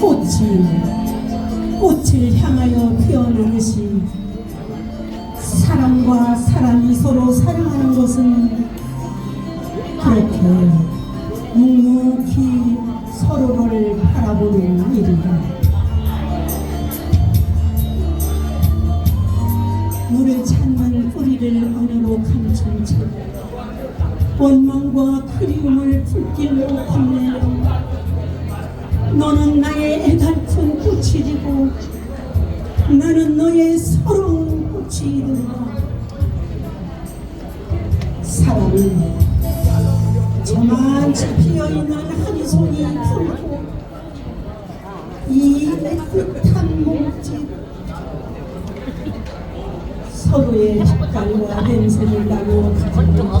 꽃이 꽃을 향하여 피어나듯이 사람과 사람이 서 서로를 바라보는 일이다. 물을 찾는 뿌리를 언어로 감춘 채 원망과 그리움을 불길로 건네는 너는 나의 애달픈 꽃이리고 나는 너의 서러운 꽃이리라 사랑은 저만치 피어있는 한 손이 풀고 이 애틋한 몸짓 서로의 색깔과 냄새를 나누어 가지고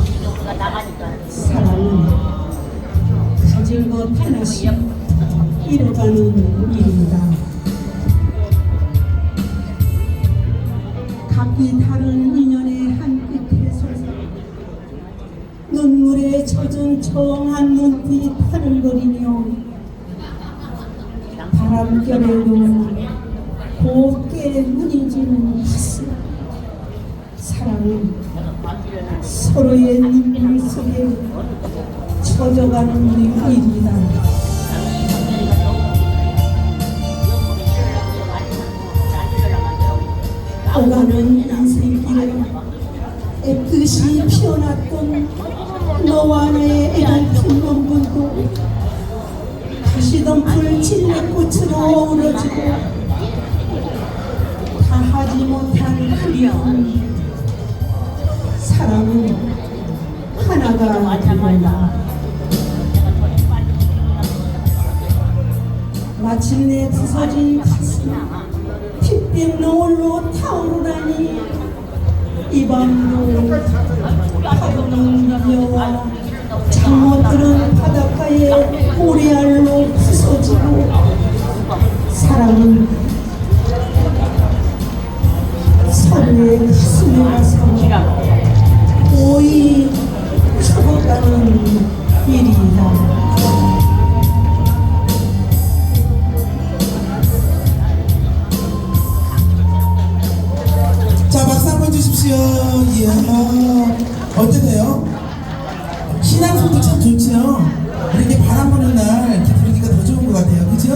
사랑은 가진 것 하나씩 잃어가는 일입니다. 각기 다른 눈물에 젖은 정한 눈빛 하늘거리며 바람결에도 곱게 무늬지는 가슴 사랑은 서로의 눈물 속에 젖어가는 일입니다. 오가는 인생길에 애끝이 피어났던 너와 나의 애달픈 명분도 다시 덤플 진내꽃으로 어우러지고 다 하지 못한 그리움 사랑은 하나가 되거나. 마침내 부서진 가슴 핏빛 노을로 타오르다니 이 밤도 파도는 장어들은 바닷가에 모래알로 부서지고 사랑은 서로의 가슴에 와서 섹션, 예. 어, 어땠나요? 신앙송도 참 좋죠. 이렇게 바람 부는 날 이렇게 부르기가 더 좋은 것 같아요. 그죠?